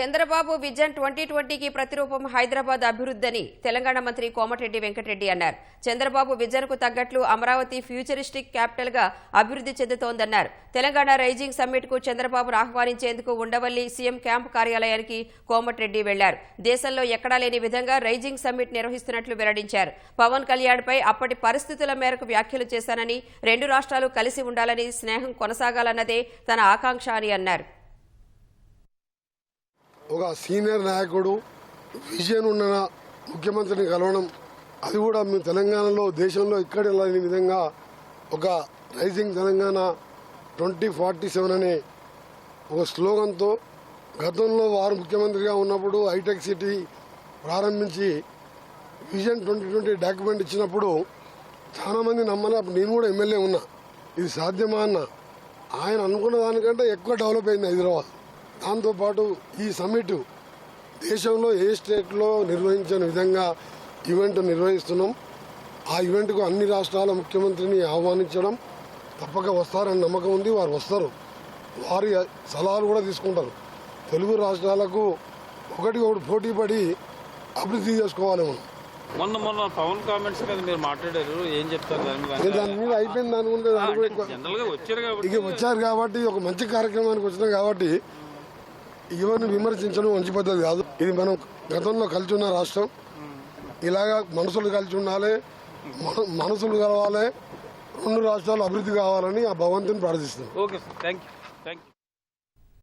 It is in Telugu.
చంద్రబాబు విజన్ ట్వంటీ ట్వంటీకి ప్రతిరూపం హైదరాబాద్ అభివృద్ధిని తెలంగాణ మంత్రి కోమటిరెడ్డి వెంకటరెడ్డి అన్నారు. చంద్రబాబు విజన్కు తగ్గట్లు అమరావతి ఫ్యూచరిస్టిక్ క్యాపిటల్గా అభివృద్ధి చెందుతోందన్నారు. తెలంగాణ రైజింగ్ సమ్మిట్కు చంద్రబాబును ఆహ్వానించేందుకు ఉండవల్లి సీఎం క్యాంప్ కార్యాలయానికి కోమటిరెడ్డి వెళ్ళారు. దేశంలో ఎక్కడా లేని విధంగా రైజింగ్ సమ్మిట్ నిర్వహిస్తున్నట్లు వెల్లడించారు. పవన్ కళ్యాణ్పై అప్పటి పరిస్థితుల మేరకు వ్యాఖ్యలు చేశానని రెండు రాష్ట్రాలు కలిసి ఉండాలని స్నేహం కొనసాగాలన్నదే తన ఆకాంక్ష అని అన్నారు. ఒక సీనియర్ నాయకుడు విజయన్ ఉన్న ముఖ్యమంత్రిని కలవడం అది కూడా మేము తెలంగాణలో దేశంలో ఎక్కడ లేని విధంగా ఒక rising Telangana twenty forty seven అనే ఒక స్లోగన్తో గతంలో వారు ముఖ్యమంత్రిగా ఉన్నప్పుడు హైటెక్ సిటీ ప్రారంభించి విజన్ ట్వంటీ ట్వంటీ డాక్యుమెంట్ ఇచ్చినప్పుడు చాలామంది నమ్మలే. అప్పుడు నేను కూడా ఎమ్మెల్యే ఉన్నా. ఇది సాధ్యమా అన్న? ఆయన అనుకున్న దానికంటే ఎక్కువ డెవలప్ అయింది హైదరాబాద్. దాంతోపాటు ఈ సమ్మిట్ దేశంలో ఏ స్టేట్లో నిర్వహించని విధంగా ఈవెంట్ నిర్వహిస్తున్నాం. ఆ ఈవెంట్కు అన్ని రాష్ట్రాల ముఖ్యమంత్రిని ఆహ్వానించడం తప్పక వస్తారని నమ్మకం ఉంది. వారు వస్తారు. వారి సలహాలు కూడా తీసుకుంటారు. తెలుగు రాష్ట్రాలకు ఒకటి ఒకటి పోటీ పడి అభివృద్ధి చేసుకోవాలి మనం. మొన్న మొన్న పవన్ కామెంట్స్ మీద మీరు మాట్లాడారు. ఏం చెప్తారు దాని మీద? అయిపోయింది అనుకుంటే జనరల్గా వచ్చారు కాబట్టి. ఇక వచ్చారు కాబట్టి ఒక మంచి కార్యక్రమానికి వచ్చినాం కాబట్టి ఇవన్నీ విమర్శించడం మంచి పద్ధతి కాదు. ఇది మనం గతంలో కలిసి ఉన్న రాష్ట్రం. ఇలాగా మనసులు కలిసి ఉండాలి. మన- మనసులు కలవాలి. రెండు రాష్ట్రాలు అభివృద్ధి కావాలని ఆ భగవంతుని ప్రార్థిస్తున్నాం. Okay sir. Thank you